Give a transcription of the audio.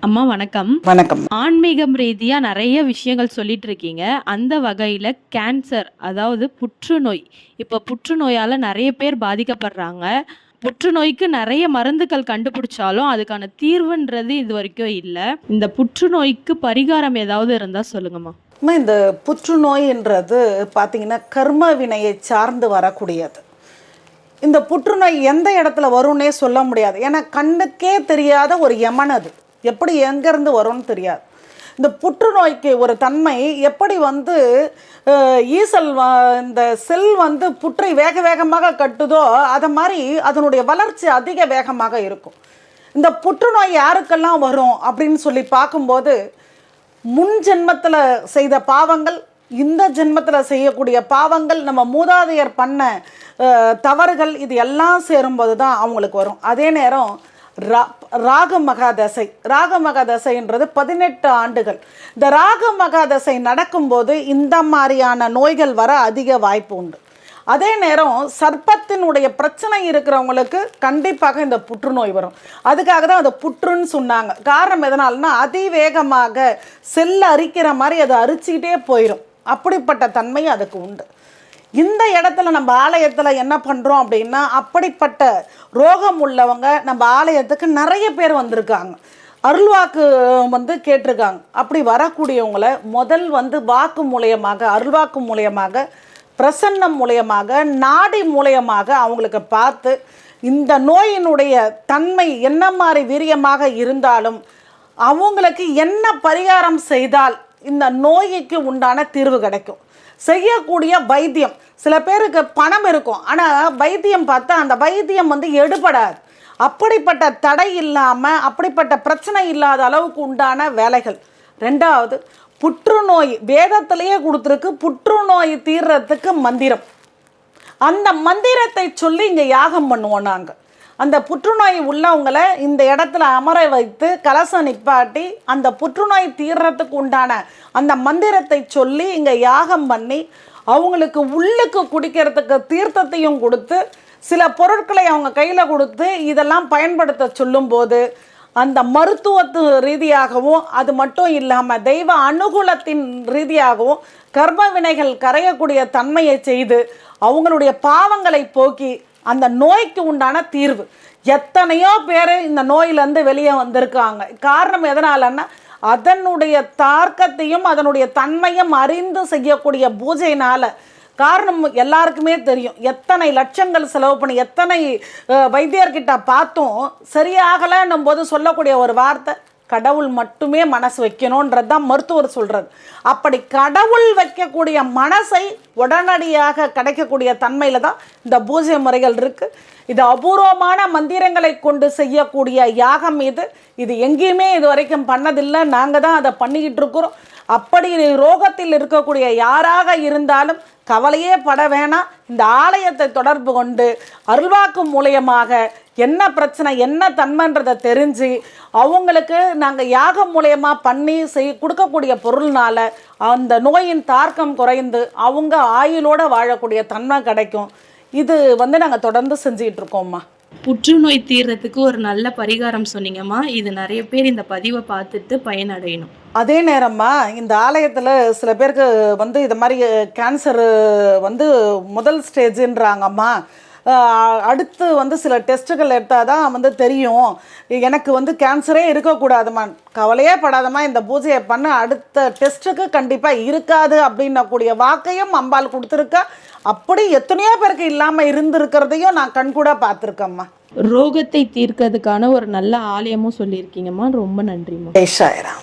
அம்மா வணக்கம். வணக்கம். ஆன்மீகம் ரீதியா நிறைய விஷயங்கள் சொல்லிட்டு இருக்கீங்க அந்த வகையில கேன்சர் அதாவது புற்றுநோய் இப்போ புற்றுநோயால நிறைய பேர் பாதிக்கப்படுறாங்க. புற்றுநோய்க்கு நிறைய மருந்துகள் கண்டுபிடிச்சாலும் அதுக்கான தீர்வுன்றது இது வரைக்கும் இல்லை. இந்த புற்றுநோய்க்கு பரிகாரம் ஏதாவது இருந்தா சொல்லுங்கம்மா. அம்மா, இந்த புற்றுநோய்ன்றது பார்த்தீங்கன்னா கர்ம வினையை சார்ந்து வரக்கூடியது. இந்த புற்றுநோய் எந்த இடத்துல வரும்னே சொல்ல முடியாது. ஏன்னா கண்ணுக்கே தெரியாத ஒரு யமன் அது. எப்படி எங்கேருந்து வரும்னு தெரியாது. இந்த புற்றுநோய்க்கு ஒரு தன்மை எப்படி வந்து ஈசல் வ- இந்த செல் வந்து புற்றை வேக வேகமாக கட்டுதோ அதை மாதிரி அதனுடைய வளர்ச்சி அதிக வேகமாக இருக்கும். இந்த புற்றுநோய் யாருக்கெல்லாம் வரும் அப்படின்னு சொல்லி பார்க்கும்போது முன் ஜென்மத்தில் செய்த பாவங்கள் இந்த ஜென்மத்தில் செய்யக்கூடிய பாவங்கள் நம்ம மூதாதையர் பண்ண தவறுகள் இது எல்லாம் சேரும்போது தான் அவங்களுக்கு வரும். அதே நேரம் ரா ராக மகாதசை ராக மகாதசைன்றது பதினெட்டு ஆண்டுகள். இந்த ராக மகாதசை நடக்கும்போது இந்த மாதிரியான நோய்கள் வர அதிக வாய்ப்பு உண்டு. அதே நேரம் சர்ப்பத்தினுடைய பிரச்சனை இருக்கிறவங்களுக்கு கண்டிப்பாக இந்த புற்றுநோய் வரும். அதுக்காக தான் அதை புற்றுன்னு சொன்னாங்க. காரணம் எதனால்னா அதிவேகமாக செல்ல அரிக்கிற மாதிரி அதை அரிச்சிக்கிட்டே போயிடும் அப்படிப்பட்ட தன்மை அதுக்கு உண்டு. இந்த இடத்துல நம்ம ஆலயத்தில் என்ன பண்ணுறோம் அப்படின்னா அப்படிப்பட்ட ரோகம் உள்ளவங்க நம்ம ஆலயத்துக்கு நிறைய பேர் வந்திருக்காங்க. அருள்வாக்கு வந்து கேட்டிருக்காங்க. அப்படி வரக்கூடியவங்களை முதல் வந்து வாக்கு மூலியமாக அருள்வாக்கு மூலியமாக பிரசன்னம் மூலியமாக நாடி மூலியமாக அவங்களுக்கு பார்த்து இந்த நோயினுடைய தன்மை என்ன மாதிரி வீரியமாக இருந்தாலும் அவங்களுக்கு என்ன பரிகாரம் செய்தால் இந்த நோய்க்கு உண்டான தீர்வு கிடைக்கும். செய்யக்கூடிய வைத்தியம் சில பேருக்கு பணம் இருக்கும். ஆனால் வைத்தியம் பார்த்தா அந்த வைத்தியம் வந்து எடுபடாது. அப்படிப்பட்ட தடை இல்லாமல் அப்படிப்பட்ட பிரச்சனை இல்லாத அளவுக்கு உண்டான வேலைகள். ரெண்டாவது புற்றுநோய் வேதத்திலேயே கொடுத்துருக்கு புற்றுநோய் தீர்றதுக்கு மந்திரம். அந்த மந்திரத்தை சொல்லி இங்கே யாகம் பண்ணுவோம் நாங்கள் அந்த புற்றுநோய் உள்ளவங்களை இந்த இடத்துல அமர வைத்து கலசம் நிப்பாட்டி அந்த புற்றுநோய் தீர்றதுக்கு உண்டான அந்த மந்திரத்தை சொல்லி இங்கே யாகம் பண்ணி அவங்களுக்கு உள்ளுக்கு குடிக்கிறதுக்கு தீர்த்தத்தையும் கொடுத்து சில பொருட்களை அவங்க கையில் கொடுத்து இதெல்லாம் பயன்படுத்த சொல்லும்போது அந்த மருத்துவத்து ரீதியாகவும் அது மட்டும் இல்லாமல் தெய்வ அனுகூலத்தின் ரீதியாகவும் கர்ம வினைகள் கரையக்கூடிய தன்மையை செய்து அவங்களுடைய பாவங்களை போக்கி அந்த நோய்க்கு உண்டான தீர்வு. எத்தனையோ பேர் இந்த நோயிலேருந்து வெளியே வந்திருக்காங்க. காரணம் எதனாலன்னா அதனுடைய தார்க்கத்தையும் அதனுடைய தன்மையும் அறிந்து செய்யக்கூடிய பூஜையினால் காரணம் எல்லாருக்குமே தெரியும். எத்தனை லட்சங்கள் செலவு பண்ணி எத்தனை வைத்தியர்கிட்ட பார்த்தும் சரியாகலைன்னும் போது சொல்லக்கூடிய ஒரு வார்த்தை கடவுள் மட்டுமே மனசு வைக்கணுன்றது தான் மருத்துவர் சொல்கிறது அப்படி கடவுள் வைக்கக்கூடிய மனசை உடனடியாக கிடைக்கக்கூடிய தன்மையில் தான் இந்த பூஜை முறைகள் இருக்குது இது அபூர்வமான மந்திரங்களை கொண்டு செய்யக்கூடிய யாகம் இது. இது எங்கேயுமே இது வரைக்கும் பண்ணதில்லை. நாங்கள் தான் அதை பண்ணிக்கிட்டு இருக்கிறோம். அப்படி ரோகத்தில் இருக்கக்கூடிய யாராக இருந்தாலும் கவலையே பட வேணாம். இந்த ஆலயத்தை தொடர்பு கொண்டு அருள்வாக்கு மூலியமாக என்ன பிரச்சனை என்ன தன்மைன்றதை தெரிஞ்சு அவங்களுக்கு நாங்கள் யாகம் மூலயமா பண்ணி செய் கொடுக்கக்கூடிய பொருள்னால அந்த நோயின் தார்க்கம் குறைந்து அவங்க ஆயுளோட வாழக்கூடிய தன்மை கிடைக்கும். இது வந்து நாங்கள் தொடர்ந்து செஞ்சுக்கிட்டு இருக்கோம்மா. புற்றுநோய் தீர்றதுக்கு ஒரு நல்ல பரிகாரம் சொன்னீங்கம்மா. இது நிறைய பேர் இந்த பதிவை பார்த்துட்டு பயனடையணும். அதே நேரம்மா இந்த ஆலயத்தில் சில பேருக்கு வந்து இது மாதிரி கேன்சரு வந்து முதல் ஸ்டேஜுன்றாங்கம்மா அடுத்து வந்து சில டெஸ்ட்டுகள் எடுத்தால் தான் வந்து தெரியும். எனக்கு வந்து கேன்சரே இருக்கக்கூடாதும்மா. கவலையே படாதம்மா இந்த பூஜையை பண்ண அடுத்த டெஸ்ட்டுக்கு கண்டிப்பாக இருக்காது அப்படின்னக்கூடிய வாக்கையும் அம்பாள் கொடுத்துருக்கா. அப்படி எத்தனையோ பேருக்கு இல்லாமல் இருந்திருக்கிறதையும் நான் கண்கூட பார்த்துருக்கேம்மா. ரோகத்தை தீர்க்கிறதுக்கான ஒரு நல்ல ஆலயமும் சொல்லியிருக்கீங்கம்மா. ரொம்ப நன்றிம்மா. ஜெய்ஷாயிரம்